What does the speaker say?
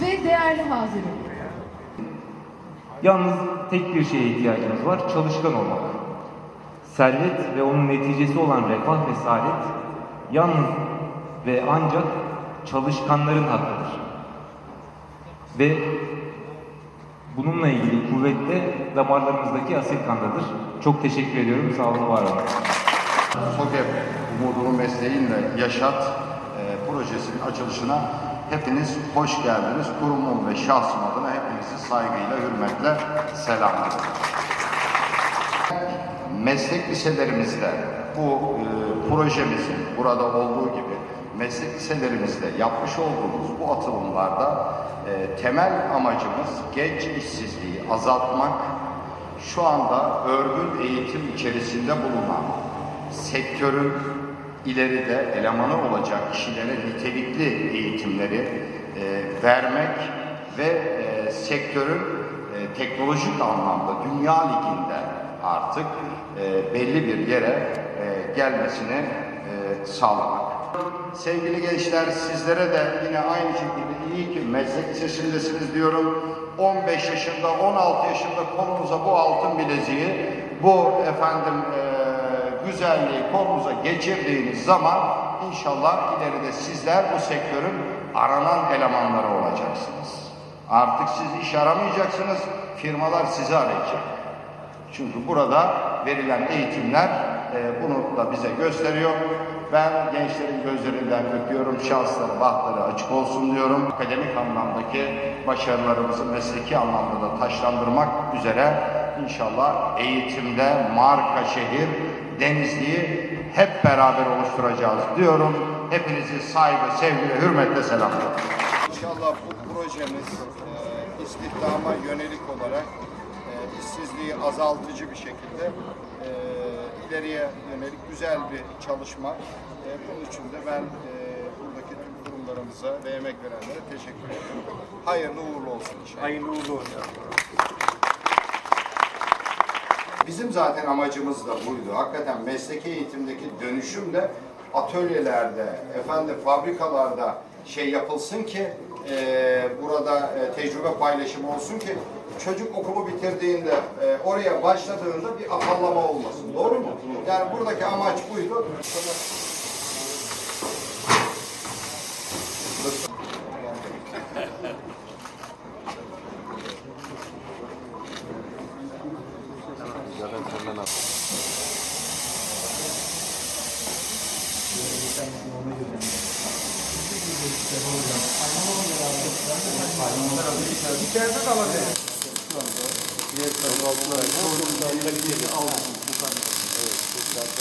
değerli hazirin. Yalnız tek bir şeye ihtiyacımız var, çalışkan olmak. Servet ve onun neticesi olan refah ve saadet yalnız ve ancak çalışkanların hakkıdır. Ve bununla ilgili kuvvet de damarlarımızdaki asil kandadır. Çok teşekkür ediyorum. Sağ olun, var olun. SOGEP umudunu mesleğinle yaşat e, projesinin açılışına hepiniz hoş geldiniz. Kurumum ve şahsım adına hepinizi saygıyla, hürmetle selamlıyorum. Meslek liselerimizde bu e, projemizin burada olduğu gibi meslek liselerimizde yapmış olduğumuz bu atılımlarda e, temel amacımız genç işsizliği azaltmak, şu anda örgün eğitim içerisinde bulunan sektörün ileride elemanı olacak kişilere nitelikli eğitimleri e, vermek ve e, sektörün e, teknolojik anlamda dünya liginde artık e, belli bir yere e, gelmesini e, sağlamak. Sevgili gençler sizlere de yine aynı şekilde iyi ki meslek lisesindesiniz diyorum. 15 yaşında, 16 yaşında kolunuza bu altın bileziği, bu efendim e, güzelliği kolunuza geçirdiğiniz zaman inşallah ileride sizler bu sektörün aranan elemanları olacaksınız. Artık siz iş aramayacaksınız, firmalar sizi arayacak. Çünkü burada verilen eğitimler e, bunu da bize gösteriyor. Ben gençlerin gözlerinden öpüyorum, şansları, bahtları açık olsun diyorum. Akademik anlamdaki başarılarımızı mesleki anlamda da taşlandırmak üzere inşallah eğitimde marka şehir Denizli'yi hep beraber oluşturacağız diyorum. Hepinizi saygı, sevgi ve hürmetle selamlıyorum. İnşallah bu projemiz e, istihdama yönelik olarak e, işsizliği azaltıcı bir şekilde e, ileriye yönelik güzel bir çalışma. E, bunun için de ben e, buradaki tüm kurumlarımıza ve emek verenlere teşekkür ediyorum. Hayırlı uğurlu olsun inşallah. Hayırlı uğurlu olsun. Bizim zaten amacımız da buydu. Hakikaten mesleki eğitimdeki dönüşüm de atölyelerde, efendim fabrikalarda şey yapılsın ki e, burada e, tecrübe paylaşımı olsun ki çocuk okulu bitirdiğinde e, oraya başladığında bir afallama olmasın. Doğru mu? Yani buradaki amaç buydu. zaten tümden atıyor. İçeride de alabilir. Diğer tarafı altına. Bu kadar. Evet.